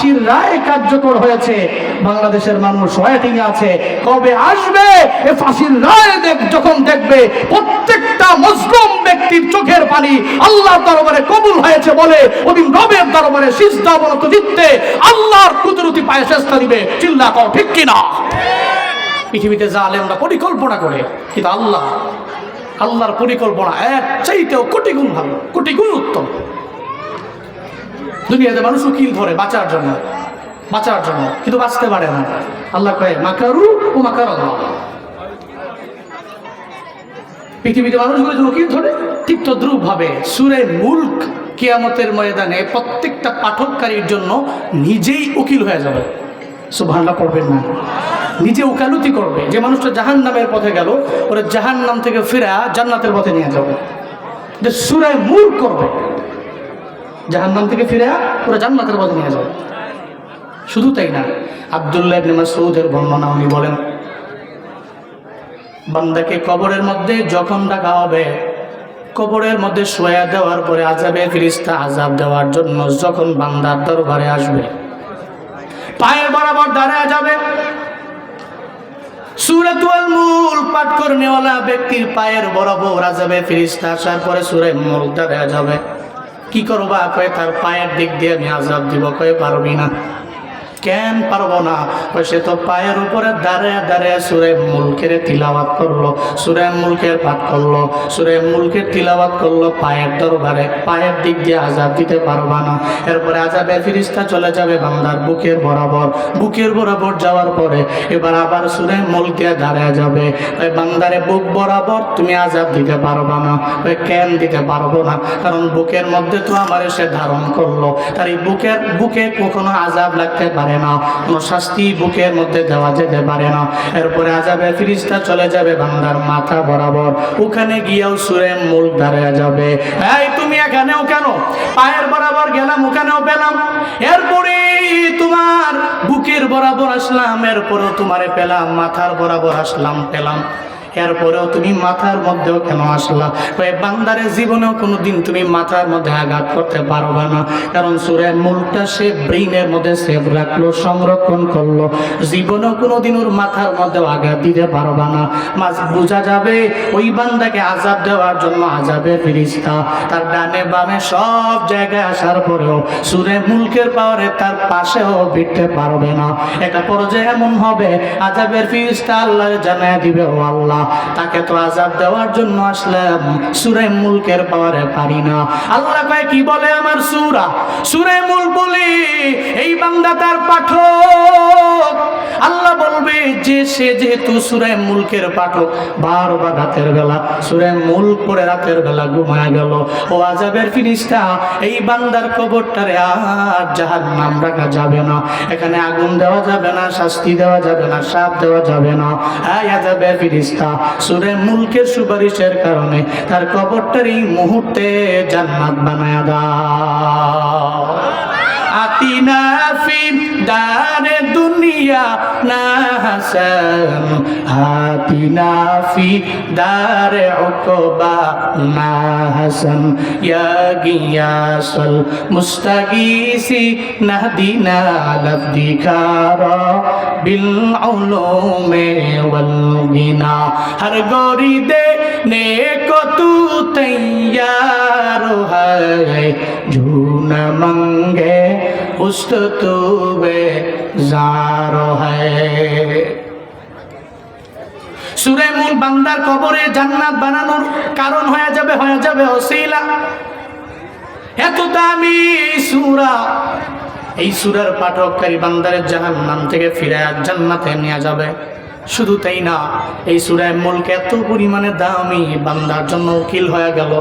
ফাঁসির রায় কার্যকর হয়েছে। বাংলাদেশের মানুষ ওয়েটিং আছে। কবে আসবে? এ ফাঁসির রায় দেখ, যখন দেখবে প্রত্যেকটা মজলুম ব্যক্তির চোখের পানি আল্লাহ দরবারে কবুল হয়েছে বলে ওদিন রবের দরবারে সিজদা বলত দিতে আল্লাহর কুদরতি পায়ে চেষ্টা দিবে। চিল্লা কও, ঠিক কিনা? পৃথিবীতে যা আলেমরা পরিকল্পনা করে, কিন্তু আল্লাহ, আল্লাহর পরিকল্পনা এক চাইতেও কোটি গুণ ভালো, কোটি গুণ উত্তম। দুনিয়াতে মানুষ উকিল ধরে, বাঁচার জন্য। বাঁচার জন্য, কিন্তু বাঁচতে পারে না। আল্লাহ কয়ে, মাকারু ও মাকার পৃথিবীতে মানুষগুলো যে উকিল ধরে, ঠিক তদ্রুপ ভাবে সুরে মুল্ক কিয়ামতের ময়দানে প্রত্যেকটা পাঠককারীর জন্য নিজেই উকিল হয়ে যাবে। সুবহানাল্লাহ, পড়বেন না। নিজে উকালতি করবে। যে মানুষটা জাহান নামের পথে গেল, ওরা জাহান নাম থেকে ফিরা জান্নাতের পথে নিয়ে যাবে। যে সুরায় মূল করবে জাহান নাম থেকে ফিরে ওরা জান্নাতের পথে নিয়ে যাবে। শুধু তাই না, আবদুল্লাহ ইবনে মাসউদের বর্ণনা উনি বলেন, বান্দাকে কবরের মধ্যে যখন ডাকা হবে, কবরের মধ্যে শোয়া দেওয়ার পরে আজাবে ফিরিস্তা আজাব দেওয়ার জন্য যখন বান্দার দরবারে আসবে, পায়ের বরাবর দাঁড়ায় যাবে। সুরাতুল মূল পাঠ কর্মীওয়ালা ব্যক্তির পায়ের বরাবর আজাবে ফিরিস্তা আসার পরে সুরে মূল দাঁড়ায় যাবে। কি করবা? কয়ে তার পায়ের দিক দিয়ে আমি আজাব দিব। কয়ে পারবি না। কেন পারব না? সে তো পায়ের উপরে দাঁড়ায় দাঁড়ায় সুরে মুলকের তিলাবাত করল, সুরে মুলকের পাঠ করল, সুরে মুলকের তিলাবাত করল, পায়ের দরবারে, পায়ের দিক দিয়ে আজাব দিতে পারবা না। এরপরে আজাবে ফিরিস্তা চলে যাবে বান্দার বুকের বরাবর। বুকের বরাবর যাওয়ার পরে এবার আবার সুরে মুল দিয়ে যাবে। ওই বান্দারে বুক বরাবর তুমি আজাব দিতে পারবা না। ওই কেন দিতে পারব না? কারণ বুকের মধ্যে তো আমার সে ধারণ করল। তার এই বুকের, বুকে কখনো আজাব লাগতে পারে না। কোনো শাস্তি বুকের মধ্যে দেওয়া যেতে পারে না। এরপরে আজাবে ফিরিস্তা চলে যাবে বান্দার মাথা বরাবর। ওখানে গিয়েও সুরে মূল দাঁড়িয়ে যাবে। এই, তুমি এখানেও কেন? পায়ের বরাবর গেলাম, ওখানেও পেলাম। এরপরে তোমার বুকের বরাবর আসলাম, এরপরেও তোমারে পেলাম, মাথার বরাবর আসলাম, পেলাম। এরপরেও তুমি মাথার মধ্যেও কেন আসলা? ওই বান্দারের জীবনেও কোনো দিন তুমি মাথার মধ্যে আঘাত করতে পারবে না। কারণ সুরের মূলটা সে ব্রেইনের মধ্যে সেভ রাখল, সংরক্ষণ করল। জীবনেও কোনো দিন ওর মাথার মধ্যেও আঘাত দিতে পারবে না। মাঝ বোঝা যাবে, ওই বান্দাকে আজাব দেওয়ার জন্য আজাবে ফিরিস্তা তার ডানে বামে সব জায়গায় আসার পরেও সুরে মুলকের পাওয়ারে তার পাশেও বিটতে পারবে না। একটা পর্যায়ে এমন হবে আজাবের ফিরিস্তা আল্লাহ জানায় দিবে, ও আল্লাহ। তাকে তো আজাব দেওয়ার জন্য আসলাম। সুরে মুলকের পাওয়ারে পারি না। আল্লাহ কয়, কি বলে আমার সুরা? সুরে মুল বলি, এই বান্দা তার পাঠক। আল্লাহ বলবে, যে সে যেহেতু সুরে মুলকের পাঠক রাতের বেলা, সুরে পরে রাতের বেলা ঘুমায় গেল। ও আজাবের এই বান্দার কবরটারে আর নাম রাখা যাবে না। এখানে আগুন দেওয়া যাবে না, শাস্তি দেওয়া যাবে না, সাপ দেওয়া যাবে না। আজাবের ফিরিস্তা সুরে মুলকের সুপারিশের কারণে তার কবরটার এই মুহূর্তে জান্নাত বানায় দাও। আতিনা ফি দারে না উকবা, না হাসান। ইয়া গিয়াসল মুস্তাগিসি, নাহদিনা লফদিকারা বিল উলুমে ওয়াল গিনা। হর গরি দে নেको तू तैयार है झून मंगे उस्त तू बेजार है সুরে মূল বান্দার কবরে জান্নাত বানানোর কারণ হয়ে যাবে হয়ে যাবে ওসিলা এত দামি সুরা এই সুরার পাঠককারী বান্দারের জাহান নাম থেকে ফিরে জান্নাতে নিয়ে যাবে শুধু তাই না, এই সুরায় মুলক এত পরিমাণে দামি, বান্দার জন্য উকিল হয়ে গেল।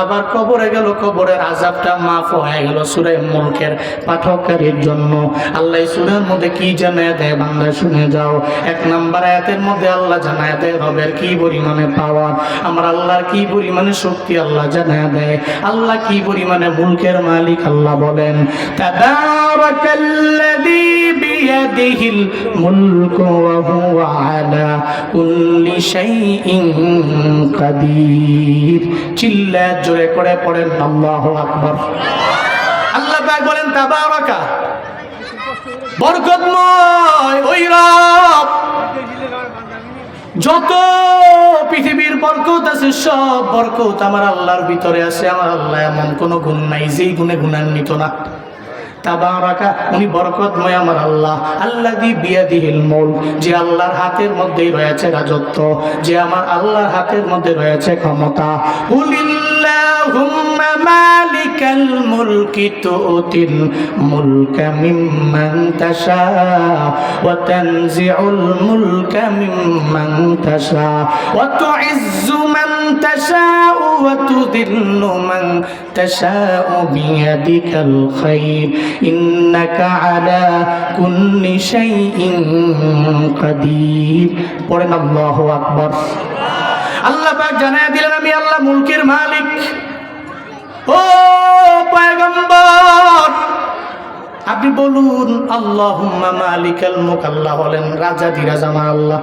আবার কবরে গেল, কবরের আজাবটা মাফ হয়ে গেল সুরায় মুলকের পাঠককারীর জন্য। আল্লাহ সুরের মধ্যে কি জানায় দেয় বান্দা, শুনে যাও। এক নাম্বার আয়াতের মধ্যে আল্লাহ জানায় দেয়, রবের কি পরিমাণে পাওয়ার আমার আল্লাহর কি পরিমাণে শক্তি আল্লাহ জানায় দেয়। আল্লাহ কি পরিমাণে মুলকের মালিক আল্লাহ বলেন, তাবারাকাল্লাযী মুলকু ওয়া হুয়া আলা কুল্লি শাইইন কাদির। চিল্লা জোরে করে পড়েন, আল্লাহু আকবার। আল্লাহ পাক বলেন, তাবারাকা। বরকতময় ওই রব যত পৃথিবীর বরকত আছে, সব বরকত আমার আল্লাহর ভিতরে আছে। আমার আল্লাহ এমন কোনো গুণ নাই যেই গুণে গুণান্বিত না। তাবারাকা, উনি বরকতময় আমার আল্লাহ। আল্লাহ দি বিয়াদিহিল মৌল যে আল্লাহর হাতের মধ্যেই রয়েছে রাজত্ব, যে আমার আল্লাহর হাতের মধ্যে রয়েছে ক্ষমতা। কুলিল্লাহুম্মা মালিকাল মুলকি তুতিল মুলকা মিম্মান তাশা ওয়া তানজিউল মুলকা মিম্মান তাশা ওয়া তুইজ্জু মান তাশাউ ওয়া তুদিল্লু মান তাশাউ বিয়াদিকাল খাইর ইন্নাকা আলা কুল্লি শাইইন কাদির। পড়েন আল্লাহু আকবার। আল্লাহ পাক জানায় দিলেন, আমি আল্লাহ মুলকের মালিক। আপনি বলুন আল্লাহ মালিকাল মুখ আল্লাহ বলেন, রাজা দিরাজ আমার আল্লাহ।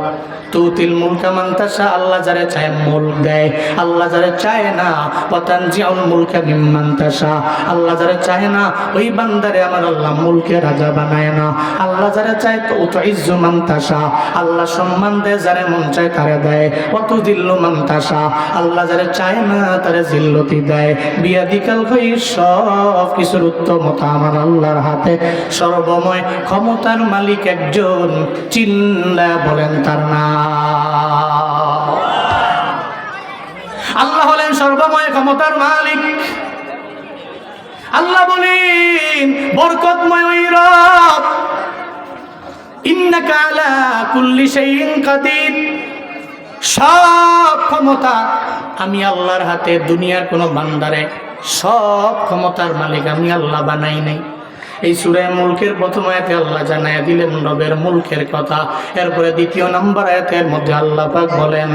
তুতিল মুলকা মান্তাসা আল্লাহ যারে চায় মুলক দেয়। আল্লাহ যারে চায় না পতান জিয়াউল মুলকা মিম্মান্তাসা আল্লাহ যারে চায় না, ওই বান্দারে আমার আল্লাহ মুলকে রাজা বানায় না। আল্লাহ যারে চায় তো তো ইজ্জু মান্তাসা আল্লাহ সম্মান দেয়, যারে মন চায় তারে দেয়। অত দিল্লু মান্তাসা আল্লাহ যারে চায় না, তারে জিল্লতি দেয়। বিয়াদিকাল হই সব কিছুর উত্তমতা আমার আল্লাহর হাতে। সর্বময় ক্ষমতার মালিক একজন। চিল্লা বলেন তার নাম। আল্লাহ হলেন সর্বময় ক্ষমতার মালিক। আল্লাহ বলেন, বরকতময় ওই রব। ইন্নাকা আলা কুল্লি শাইইন কাদির। সব ক্ষমতা আমি আল্লাহর হাতে, দুনিয়ার কোনো বান্দারে। সব ক্ষমতার মালিক আমি আল্লাহ বানাই নাই। এই সুরায় মুলকের প্রথম আয়াতে আল্লাহ জানায় দিলেন, রবের মুলকের কথা। এরপরে দ্বিতীয় নম্বর আয়াতের মধ্যে আল্লাহ পাক বলেন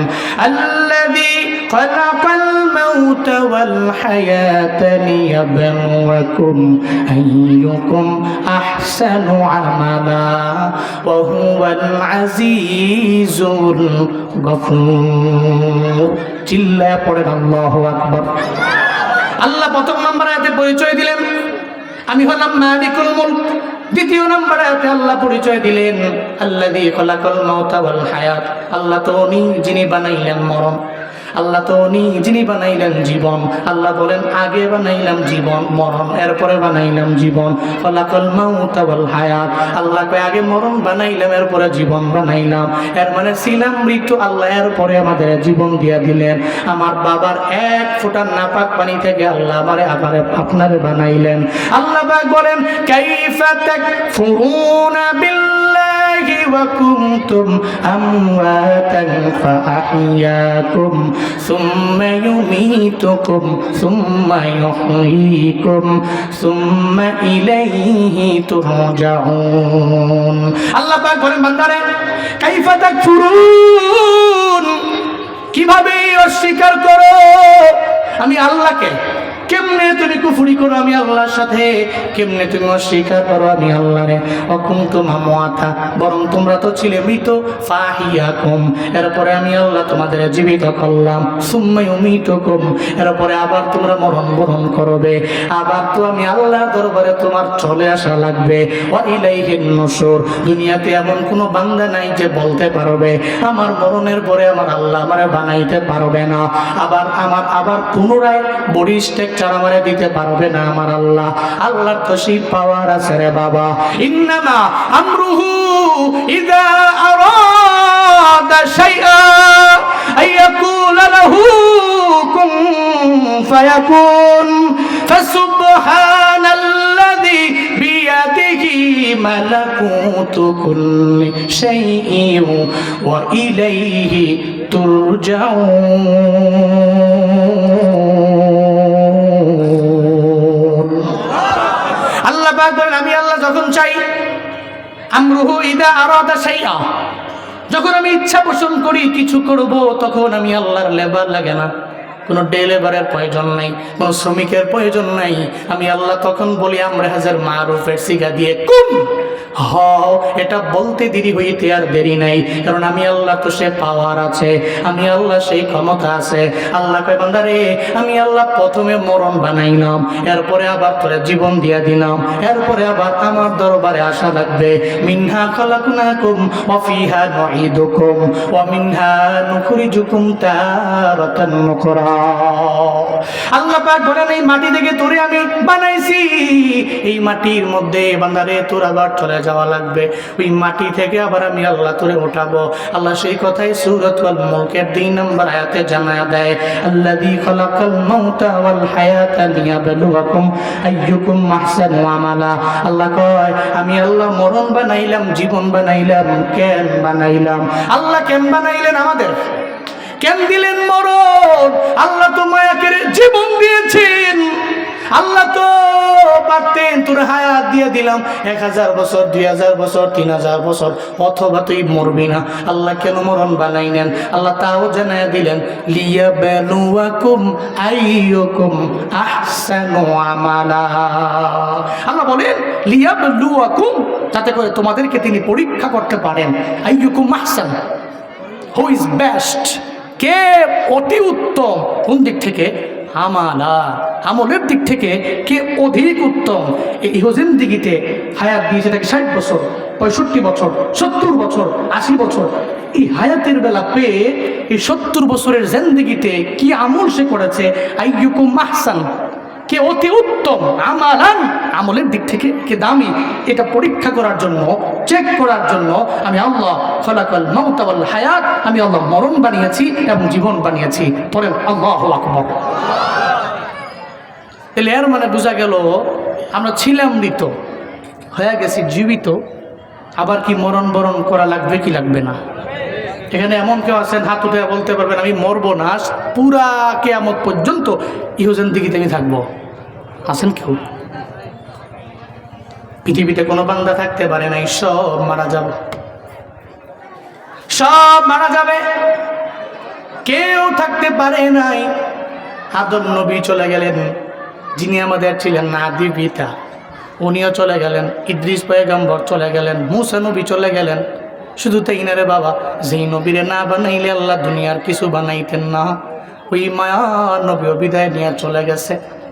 হুয়াল চিল্লায় পড়েন আল্লাহু আকবার। আল্লাহ প্রথম নম্বর আয়াতে পরিচয় দিলেন আমি হলাম মালিকুল মুলক। দ্বিতীয় নম্বরে আল্লাহ পরিচয় দিলেন আল্লাহ দিয়ে কলাকল মৌতা ওয়াল হায়াত। আল্লাহ তো উনি যিনি বানাইলেন মরণ। আল্লাহ তো যিনি বানাইলেন জীবন। আল্লাহ বলেন, আগে বানাইলাম জীবন, মরণ, এরপরে বানাইলাম জীবন। কলাকল মৌতা হায়াত। আল্লাহ কয়, আগে মরণ বানাইলাম, এরপরে জীবন বানাইলাম। এর মানে ছিলাম মৃত্যু, আল্লাহ এরপরে আমাদের জীবন দিয়া দিলেন। আমার বাবার এক ফোঁটা নাপাক পানি থেকে আল্লাহ আমারে আমারে আপনারে বানাইলেন। আল্লাহ বলেন, কাইফা তাকফুরুনা বিল্লাহি ওয়া কুনতুম আমওয়াতান ফাআহইয়াকুম সুম্মা ইউমীতুকুম সুম্মা ইউহয়ীকুম সুম্মা ইলাইহি তুরজাউন পাক বলেন, বান্দারে, কাইফা তাকফুরুন? কীভাবে অস্বীকার করো? আমি আল্লাহকে কেমনে তুমি কুফুরি করো আমি আল্লাহর সাথে? কেমনে তুমি অস্বীকার করো আমি আল্লাহরে? অকুম তোমা মোয়াথা বরং তোমরা তো ছিলে মৃত। ফাহিয়া কম এরপরে আমি আল্লাহ তোমাদের জীবিত করলাম। সুম্মাই মৃত কম এরপরে আবার তোমরা মরণ বরণ করবে। আবার তো আমি আল্লাহ দরবারে তোমার চলে আসা লাগবে। ইলাইহিন দুনিয়াতে এমন কোনো বান্দা নাই যে বলতে পারবে। আমার মরণের পরে আমার আল্লাহ আমারে বানাইতে পারবে না। আবার আমার, আবার পুনরায় বডি স্ট্রাকচার আমারে দিতে পারবে না আমার আল্লাহ। আল্লাহর তো সেই পাওয়ার আছে রে বাবা। ইন্নামা আমরুহু ইদা আরাদা শাইআ আইয়াকুলা লাহু কুন ফায়াকুন। ফাসুবহানাল্লাযী বিয়াদিহি মালাকুতু কুল্লি শাইইন ওয়া ইলাইহি তুরজাউন। যখন চাই, আমরুহু ইদা আরাদা শাইআ। যখন আমি ইচ্ছা পোষণ করি, কিছু করব, তখন আমি আল্লাহর লেবার লাগে না। কোনো ডে ডেলিভারের প্রয়োজন নাই, কোনো শ্রমিকের প্রয়োজন নাই। আমি আল্লাহ তখন বলি, আমরা হাজার মারুফের সিগা দিয়ে কুম, হ, এটা বলতে দেরি হইতে আর দেরি নাই। কারণ আমি আল্লাহ তো সে পাওয়ার আছে, আমি আল্লাহ সেই ক্ষমতা আছে। আল্লাহ কয় আমি আল্লাহ প্রথমে মরণ বানাইলাম, এরপরে আবার তোরে জীবন দিয়া দিলাম, এরপরে আবার আমার দরবারে আসা লাগবে। মিনহা খালাকুনাকুম ওয়া ফিহা নুঈদুকুম, ওয়া মিনহা নুখরিজুকুম তারাতান নুকরা আল্লাহ পাক বলেন, এই মাটি থেকে তোরে আমি বানাইছি। এই মাটির মধ্যে বান্দারে তোর আবার চলে যাওয়া লাগবে। ওই মাটি থেকে আবার আমি আল্লাহ তোরে উঠাবো। আল্লাহ সেই কথাই সুরতুল মুলকের দুই নম্বর আয়াতে জানা দেয়, আল্লাযী খালাকাল মাউতা ওয়াল হায়াতা আইয়ুকুম আল্লাহ কয়, আমি আল্লাহ মরণ বানাইলাম, জীবন বানাইলাম কেন বানাইলাম। আল্লাহ কেন বানাইলেন আমাদের? কেন দিলেন মরণ? আল্লাহ তো মায়াকে জীবন দিয়েছেন। আল্লাহ তো পারতেন, তোর হায়াত দিয়ে দিলাম। এক হাজার বছর, দুই হাজার বছর, তিন হাজার বছর, অথবা তুই মরবি না। আল্লাহ কেন মরণ বানাই নেন? আল্লাহ তাও জানাই দিলেন লিয়া বেলুয়াকুম আইয়কুম আহসানু আমালা। আল্লাহ বলেন লিয়া বেলুয়াকুম তাতে করে তোমাদেরকে তিনি পরীক্ষা করতে পারেন। আইয়কুম আহসান, হু ইজ বেস্ট। কে অতি উত্তম? কোন দিক থেকে? আমালা আমলের দিক থেকে কে অধিক উত্তম? এই ইহজিন্দিগিতে হায়াত দিয়েছে তাকে ষাট বছর, পঁয়ষট্টি বছর, সত্তর বছর, আশি বছর। এই হায়াতের বেলা পেয়ে এই সত্তর বছরের জেন্দিগিতে কি আমল সে করেছে? আইয়ুকুম মাহসান কে অতি উত্তম, আমালান আমলের দিক থেকে কে দামি, এটা পরীক্ষা করার জন্য চেক করার জন্য আমি আল্লাহ খলাকাল মাউতাওয়াল হায়াত, আমি আল্লাহ মরণ বানিয়েছি এবং জীবন বানিয়েছি। পরে আল্লাহ আকবর। তাহলে এর মানে বোঝা গেল, আমরা ছিলাম মৃত, হয়ে গেছি জীবিত, আবার কি মরণ বরণ করা লাগবে কি লাগবে না? এখানে এমন কেউ আছেন, হাত উঠে বলতে পারবেন, আমি মরবো না। পুরা কেয়ামত পর্যন্ত ইহুজেন দিঘিতে আমি থাকব। আছেন কেউ? পৃথিবীতে কোনো বান্দা থাকতে পারে নাই, সব মারা যাবে। সব মারা যাবে। কেউ থাকতে পারে নাই। আদম নবী চলে গেলেন, যিনি আমাদের ছিলেন নাদি পিতা। উনিও চলে গেলেন, ইদ্রিস পয়গম্বর চলে গেলেন, মুসা নবী চলে গেলেন। শুধু তাই না রে বাবা? যেই নবীরে না বানাইলে আল্লাহ দুনিয়ার কিছু বানাইতেন না। ওই মায়া নবী বিদায় নিয়ে চলে গেছে।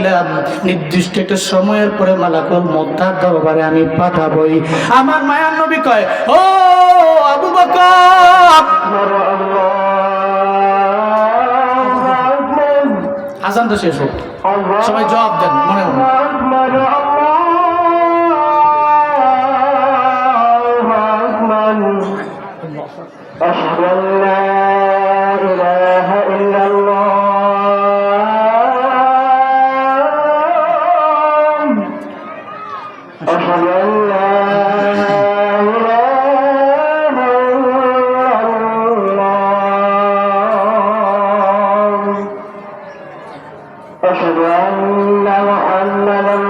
দিলাম নির্দিষ্ট একটা সময়ের পরে মালাকুল মোদ্দার দরবারে আমি পাঠাবই। আমার মায়ার নবী কয়, ও আবু বকর! আজান তো শেষ হোক। সবাই জবাব দেন, মনে মনে أشهد أن محمدا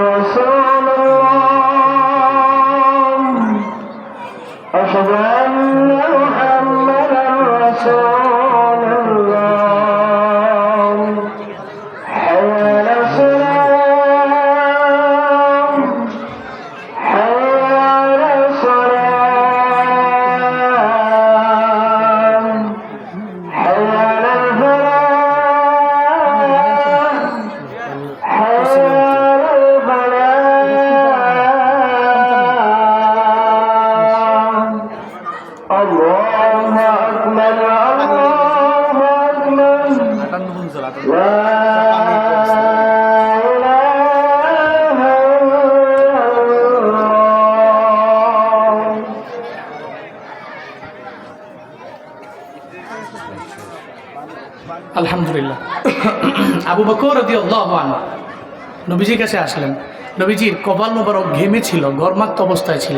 আবু বকর নবীজির কাছে আসলেন। নবীজির কপাল মোবারক ঘেমে ছিল, গরমাক্ত অবস্থায় ছিল।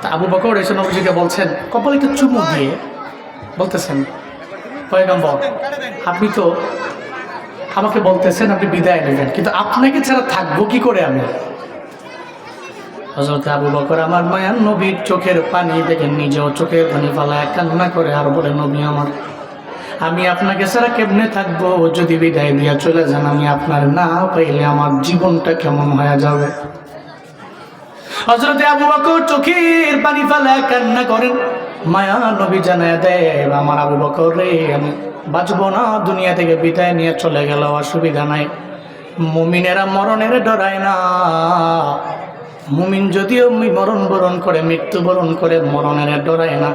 তা আবু বকর এসে নবীজিকে বলছেন, কপালে একটু চুমু দিয়ে। বলতেছেন, পয়গম্বর, আপনি তো আমাকে বলতেছেন আপনি বিদায় নেবেন, কিন্তু আপনাকে ছাড়া থাকব কি করে আমি? হজরত আবু বকর আমার মায়ার নবীর চোখের পানি দেখেন নিজেও চোখের পানি ফালায় কান্না করে, আর বলে, নবী আমার আমি আপনাকে ছাড়া কেমনে থাকব? যদি বিদায় দিয়া চলে যান, আমি আপনার না পাইলে আমার জীবনটা কেমন হয়ে যাবে? হজরতে আবু বকর চোখের পানি ফালায় কান্না করেন। মায়া নবী জানায় দেয় আমার আবু বকর রে, আমি বাঁচবো না। দুনিয়া থেকে বিদায় নিয়ে চলে গেল অসুবিধা নাই। মুমিনেরা মরণের ডরায় না। মুমিন যদিও মরণ বরণ করে মৃত্যুবরণ করে, মরণের ডরায় না।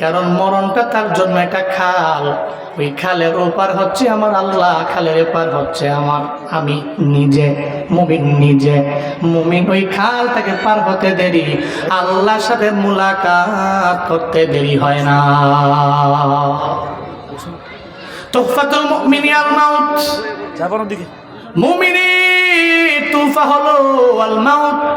কারণ মরণটা তার জন্য একটা খাল। ওই খালের ওপার হচ্ছে আমার আল্লাহ খালের এপার হচ্ছে আমার আমি নিজে মুমিন নিজে। মুমিন ওই খাল তাকে পার হতে দেরি আল্লাহর সাথে মুলাকাত করতে দেরি হয় না। তোফাতুল মুমিনি আল মাউত যাবার দিকে মুমিনের তুফা হলো আল মাউত।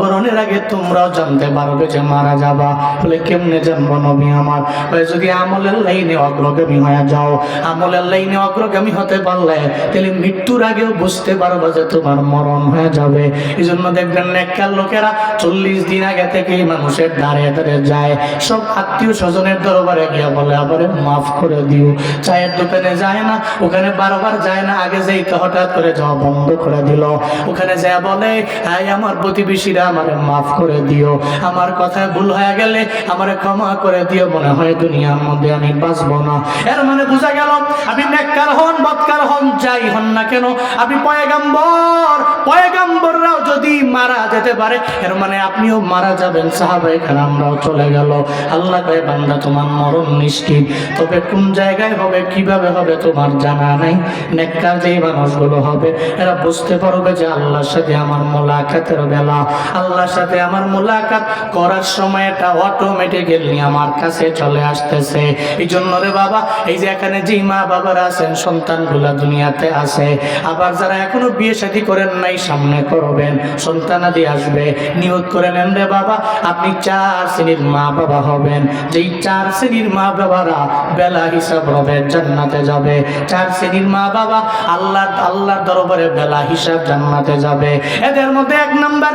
বরণের আগে তোমরাও জানতে পারবে যে মারা যাবা। বলে, কেমনে জানব নবী আমার? বলে, যদি আমলের লাইনে অগ্রগামী হয়ে যাও, আমলের লাইনে অগ্রগামী হতে পারলে, তাহলে মৃত্যুর আগেও বুঝতে পারবে যে তোমার মরণ হয়ে যাবে। এই জন্য দেখবেন নেককার লোকেরা চল্লিশ দিন আগে থেকেই মানুষের দাঁড়িয়ে দাঁড়িয়ে যায়। সব আত্মীয় স্বজনের দরবারে গিয়ে বলে, আবার মাফ করে দিও। চায়ের দোকানে যায় না, ওখানে বারবার যায় না। আগে যেই তো হঠাৎ করে যাওয়া বন্ধ করে দিল। ওখানে যা বলে আমার প্রতিবেশীরা আমারে মাফ করে দিও। আমার কথায় ভুল হয়ে গেলে আমারে ক্ষমা করে দিও। মনে হয় দুনিয়ার মধ্যে আমি বাঁচবো না। এর মানে বোঝা গেল আপনি নেককার হন বৎকার হন, যাই হন না কেন আপনি পয়গাম্বর। পয়গাম্বররাও যদি মারা যেতে পারে, এর মানে আপনিও মারা যাবেন সাহাবাই আমরাও চলে গেল। আল্লাহ কয়, বান্দা, তোমার মরণ নিশ্চিত। তবে কোন জায়গায় হবে, কীভাবে হবে, তোমার জানা নাই। নেককার যেই মানুষগুলো হবে, এরা বুঝতে পারবে যে আল্লাহর সাথে আমার মোলাকাতের বেলা। আল্লাহর সাথে আমার মোলাকাত করার সময় এটা অটোমেটিক্যালি আমার কাছে চলে আসতেছে। এই জন্য রে বাবা, এই যে এখানে যে মা বাবারা আছেন, সন্তানগুলা দুনিয়াতে আছে। আবার যারা এখনও বিয়ে শাদী করেন নাই, সামনে করবেন সন্তানাদি আসবে। নিয়োগ করে নেন রে বাবা, আপনি চার শ্রেণির মা বাবা হবেন। যেই চার শ্রেণির মা বাবারা বেলা হিসাব হবে জান্নাতে যাবে। চার শ্রেণির মা বাবা আল্লাহ, আল্লাহর দরবারে বেলা হিসাব জান্নাতে যাবে। এদের মধ্যে এক নাম্বার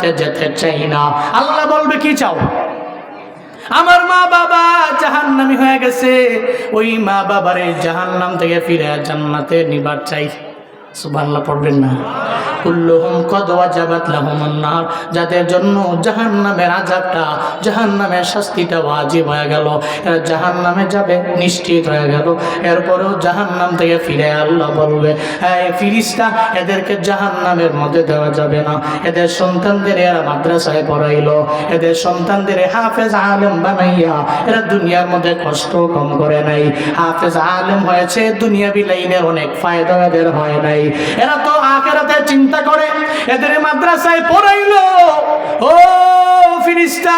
যেতে চাই না। আল্লাহ বলবে, কি চাও? আমার মা বাবা জাহান্নামি হয়ে গেছে। ওই মা বাবারে জাহান্নাম থেকে ফিরে জান্নাতে নিবার চাই। সুবহানাল্লাহ, পড়বেন না। লাহুমুন নার। যাদের জন্য জাহান্নামের আযাবটা, জাহান্নামের শাস্তিটা ওয়াজিব হয়ে গেল, এরা জাহান্নামে যাবে, নিশ্চিত হয়ে গেল। জাহান্নাম থেকে ফিরে আল্লাহ বলবে এদেরকে জাহান্নামের মধ্যে দেওয়া যাবে না। এদের সন্তানদের এরা মাদ্রাসায় পড়াইলো। এদের সন্তানদের হাফেজ আলেম বানাইয়া এরা দুনিয়ার মধ্যে কষ্ট কম করে নাই। হাফেজ আলেম হয়েছে দুনিয়া বিলাইনের অনেক ফায়দা এদের হয় নাই। এরা তো আখেরাতে চিন্তা করে এদের মাদ্রাসায় পড়াইলো। ও ফিরিস্তা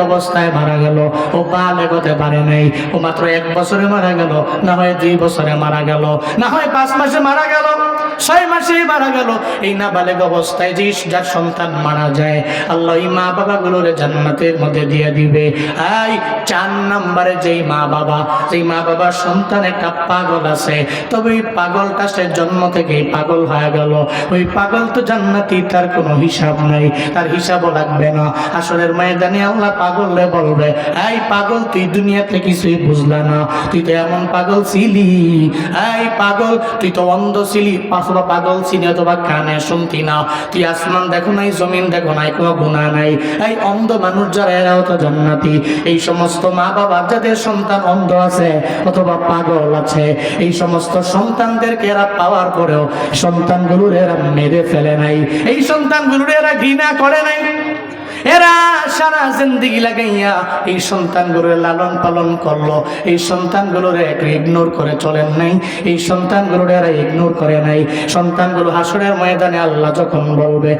অবস্থায় মারা গেল। ও বালেগ হতে পারে নাই। ও মাত্র এক বছরে মারা গেল। না হয় দুই বছরে মারা গেল। না হয় পাঁচ মাসে মারা গেল। ছয় মাসে মারা গেল। এই নাবালেগ অবস্থায় যে যার সন্তান মারা যায়, আল্লাহ এই মা বাবাগুলোর জান্নাতের মধ্যে দিয়ে দিবে। এই চার নম্বরে যেই মা বাবা যেই মা বাবার সন্তান একটা পাগল আছে, তবে ওই পাগলটা সে জন্ম থেকেই পাগল হয়ে গেল। ওই পাগল তো জান্নাতি, তার কোনো হিসাব নাই। তার হিসাবও লাগবে না। আসলের ময়দানে আল্লাহ পাগলে বলবে, এই পাগল, তুই দুনিয়াতে কিছুই বুঝলা না। তুই তো এমন পাগল ছিলি। এই পাগল, তুই তো অন্ধ ছিলি। অথবা পাগল ছিলি, অথবা কানে শুনতি না। তুই আসমান দেখো নাই, জমিন দেখো নাই, কোনো গুণা নাই। এই অন্ধ মানুষ যারা, এরাও তো জান্নাতি। এই সমস্ত মা বাবা যাদের সন্তান অন্ধ আছে অথবা পাগল আছে, এই সমস্ত সন্তানদেরকে এরা পাওয়ার পরেও সন্তানগুলোর এরা মেরে ফেলে নাই। এই সন্তানগুলোর এরা ঘৃণা করে নাই। এরা সারা জিন্দিগি লাগাইয়া এই সন্তানগুলোর লালন পালন করল। এই সন্তানগুলোর ইগনোর করে চলেন নাই। এই সন্তানগুলোর এরা ইগনোর করে নাই। সন্তানগুলো হাসরের ময়দানে আল্লাহ যখন বলবে,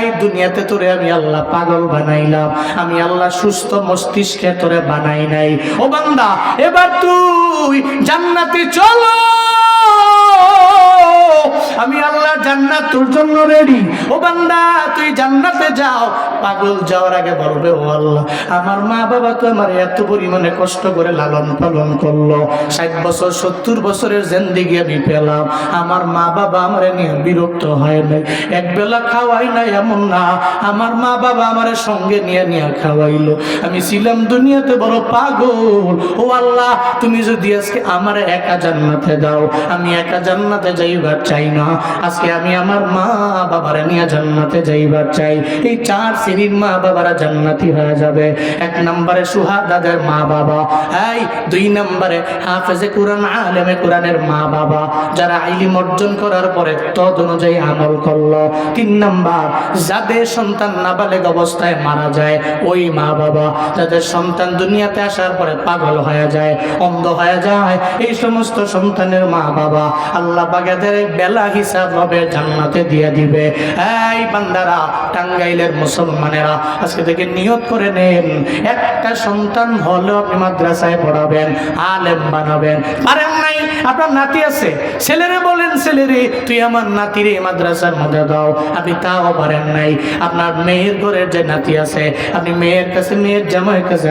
এই দুনিয়াতে তোরে আমি আল্লাহ পাগল বানাইলাম। আমি আল্লাহ সুস্থ মস্তিষ্কে তোরে বানাই নাই। ও বান্দা, এবার তুই জান্নাতে চলো! আমি আল্লাহ জান্নাত তোর জন্য রেডি ও বান্দা, তুই জান্নাতে যাও। পাগল যাওয়ার আগে বলবে, ও আল্লাহ, আমার মা বাবা তো আমার এত পরিমাণে কষ্ট করে লালন পালন করল। ষাট বছর, সত্তর বছরের জেন্দিগি আমি পেলাম। আমার মা বাবা আমার নিয়ে বিরক্ত হয় নাই। এক বেলা খাওয়াই নাই এমন না। আমার মা বাবা আমার সঙ্গে নিয়ে নিয়ে খাওয়াইলো। আমি ছিলাম দুনিয়াতে বড় পাগল। ও আল্লাহ, তুমি যদি আজকে আমার একা জান্নাতে দাও, আমি একা জান্নাতে যাইবার চাই না। আজকে আমি আমার মা বাবারা নিয়ে জান্নাতে যাইবার চাই। এই চার শ্রেণির মা বাবারা জান্নাতি হয়ে যাবে। এক নম্বরে সুহাদাদের মা বাবা। এই দুই নম্বরে হাফেজে কোরআন, আলেমে কোরআনের মা বাবা। যারা আইলিম অর্জন করার পরে তদ অনুযায়ী আমল করল। তিন নাম্বার, যাদের সন্তান নাবালেগ অবস্থায় মারা যায়, ওই মা বাবা। যাদের সন্তান দুনিয়াতে আসার পরে পাগল হয়ে যায়, অন্ধ হয়ে যায়, এই সমস্ত সন্তানের মা বাবা। আল্লাহ বাগেদের বেলা হিসাব হবে, জান্নাতে দিয়ে দিবে। এই বান্দারা, টাঙ্গাইলের মুসলমানেরা, আজকে থেকে নিয়ত করে নেন। একটা সন্তান হলেও আপনি মাদ্রাসায় পড়াবেন, আলেম বানাবেন। পারেন নাই? আপনার নাতি আছে? ছেলেরে বলেন, ছেলেরে, তুই আমার নাতিরে মাদ্রাসার মধ্যে দাও। আপনি তাও পারেন নাই। আপনার মেয়ের ঘরের যে নাতি আছে, আপনি মেয়ের কাছে, মেয়ের জামাইয়ের কাছে